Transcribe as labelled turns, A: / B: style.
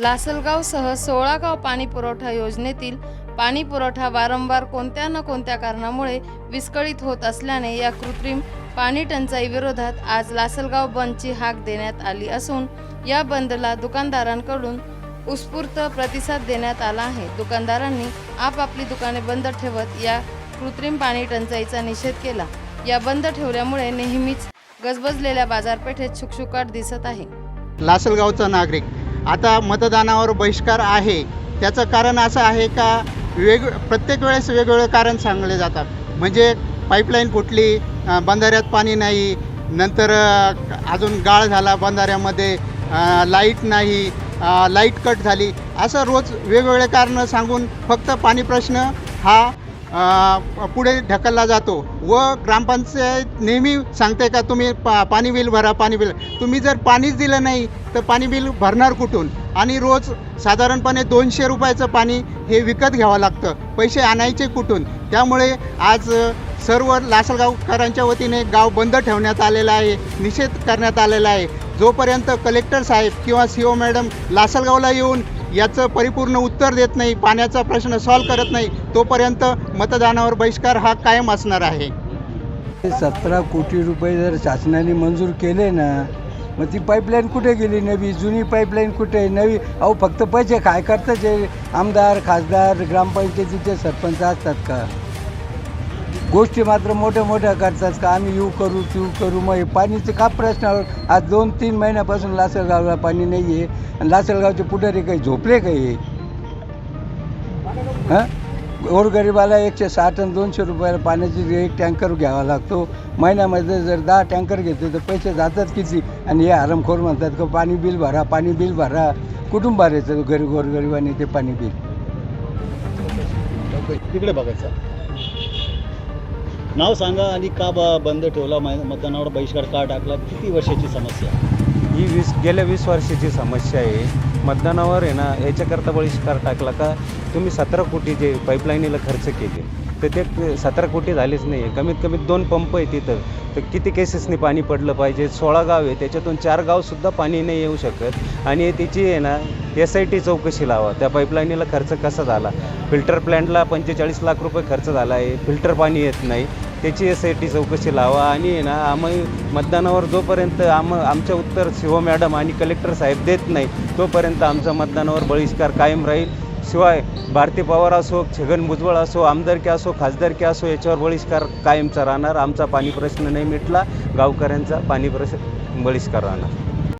A: लासलगावसह सोळा गाव पाणी पुरवठा योजनेतील पाणी पुरवठा वारंवार कोणत्या न कोणत्या कारणामुळे विस्कळीत होत असल्याने या कृत्रिम पाणी टंचाई विरोधात आज लासलगाव बंदची हाक देण्यात आली असून या बंदला दुकानदारांकडून उत्स्फूर्त प्रतिसाद देण्यात आला आहे. दुकानदारांनी आपापली दुकाने बंद ठेवत या कृत्रिम पाणी टंचाईचा निषेध केला. या बंद ठेवल्यामुळे नेहमीच गजबजलेल्या बाजारपेठेत शुकशुकाट दिसत आहे.
B: लासलगावचा नागरिक आता मतदानावर बहिष्कार आहे. त्याचं कारण असं आहे का वेग प्रत्येक वेळेस वेगवेगळे कारण सांगले जातात. म्हणजे पाईपलाईन फुटली बंधाऱ्यात पाणी नाही नंतर अजून गाळ झाला बंधाऱ्यामध्ये लाइट नाही लाइट कट झाली. असं रोज वेगवेगळे कारणं सांगून फक्त पाणी प्रश्न हा पुढे ढकलला जातो व ग्रामपंचायत नेहमी सांगते का तुम्ही पा पाणी बिल भरा पाणी बिल. तुम्ही जर पाणीच दिलं नाही तर पाणी बिल भरणार कुठून? आणि रोज साधारणपणे दोनशे रुपयाचं पाणी हे विकत घ्यावं लागतं. पैसे आणायचे कुठून? त्यामुळे आज सर्व लासलगावकरांच्या वतीने गाव बंद ठेवण्यात आलेला आहे निषेध करण्यात आलेला आहे. जोपर्यंत कलेक्टर साहेब किंवा सी ओ मॅडम लासलगावला येऊन याचं परिपूर्ण उत्तर देत नाही पाण्याचा प्रश्न सॉल्व करत नाही तोपर्यंत मतदानावर बहिष्कार हा कायम असणार आहे.
C: सतरा कोटी रुपये जर शासनाने मंजूर केले ना मग ती पाईपलाईन कुठे गेली? नवी जुनी पाईपलाईन कुठे नवी अहो फक्त पैसे काय करतात जे आमदार खासदार ग्रामपंचायतीचे सरपंच असतात का? गोष्टी मात्र मोठ्या मोठ्या करतात का? आम्ही यू करू तू करू मग हे पाणीचे का प्रश्न आज दोन तीन महिन्यापासून लासलगावला पाणी नाही आहे आणि लासलगावचे पुढारी काही झोपले काही हां? गोरगरिबाला एकशे साठ आणि दोनशे रुपयाला पाण्याची एक टँकर घ्यावा लागतो. महिन्यामध्ये जर दहा टँकर घेतले तर पैसे जातात किती? आणि हे आरामखोर म्हणतात का पाणी बिल भरा पाणी बिल भरा. कुठून भरायचं? गरीब गोरगरिबाने ते पाणी बिल.
D: तिकडे बघायचं. नाव सांगा आणि का ब बंद ठेवला? मै- मतदानावर बहिष्कार का टाकला? किती वर्षाची समस्या
E: ही वीस गेल्या वीस वर्षाची समस्या आहे. मतदानावर आहे ना याच्याकरता बहिष्कार टाकला का? तुम्ही सतरा कोटी जे पाईपलाईनीला खर्च केले तर ते सतरा कोटी झालेच नाही आहे कमीत कमी दोन पंप आहे तिथं तर किती केसेसनी पाणी पडलं पाहिजे? सोळा गाव आहे त्याच्यातून चार गावसुद्धा पाणी नाही येऊ शकत. आणि त्याची आहे ना एस आय टी चौकशी लावा. त्या पाईपलाईनीला खर्च कसा झाला? फिल्टर प्लॅन्टला पंचेचाळीस लाख रुपये खर्च झाला आहे. फिल्टर पाणी येत नाही. त्याची एस आय टी चौकशी लावा आणि ना आम्ही मतदानावर जोपर्यंत आम आमचं उत्तर शिव मॅडम आणि कलेक्टर साहेब देत नाही तोपर्यंत आमचा मतदानावर बहिष्कार कायम राहील. शिवाय भारती पवार असो छगन भुजबळ असो आमदारकी असो खासदारकी असो याच्यावर बहिष्कार कायमचा राहणार. आमचा पाणी प्रश्न नाही मिटला. गावकऱ्यांचा पाणी प्रश्न बहिष्कार राहणार.